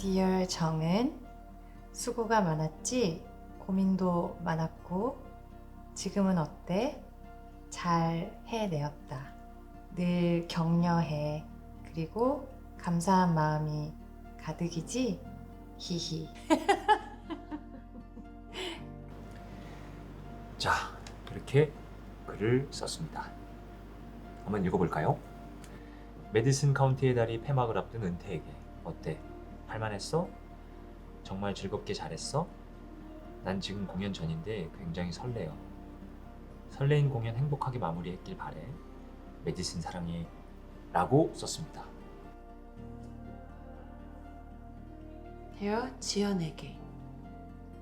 Dear 정은 수고가 많았지? 고민도 많았고 지금은 어때? 잘 해내었다. 늘 격려해. 그리고 감사한 마음이 가득이지? 히히. 자, 그렇게 글을 썼습니다. 한번 읽어볼까요? 메디슨 카운티의 달이 폐막을 앞둔 은퇴에게 어때? 할만했어? 정말 즐겁게 잘했어? 난 지금 공연 전인데 굉장히 설레요. 설레인 공연 행복하게 마무리했길 바래. 메디슨 사랑해. 라고 썼습니다. 헤어 지연에게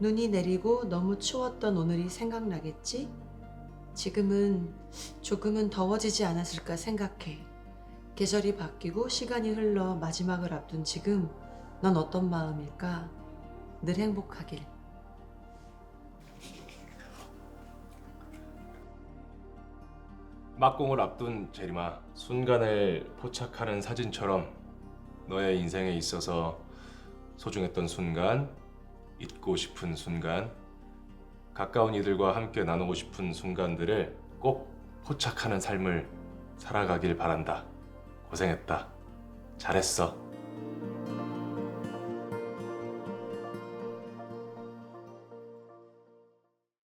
눈이 내리고 너무 추웠던 오늘이 생각나겠지? 지금은 조금은 더워지지 않았을까 생각해. 계절이 바뀌고 시간이 흘러 마지막을 앞둔 지금 넌 어떤 마음일까? 늘 행복하길. 막공을 앞둔 제리마 순간을 포착하는 사진처럼 너의 인생에 있어서 소중했던 순간 잊고 싶은 순간 가까운 이들과 함께 나누고 싶은 순간들을 꼭 포착하는 삶을 살아가길 바란다 고생했다 잘했어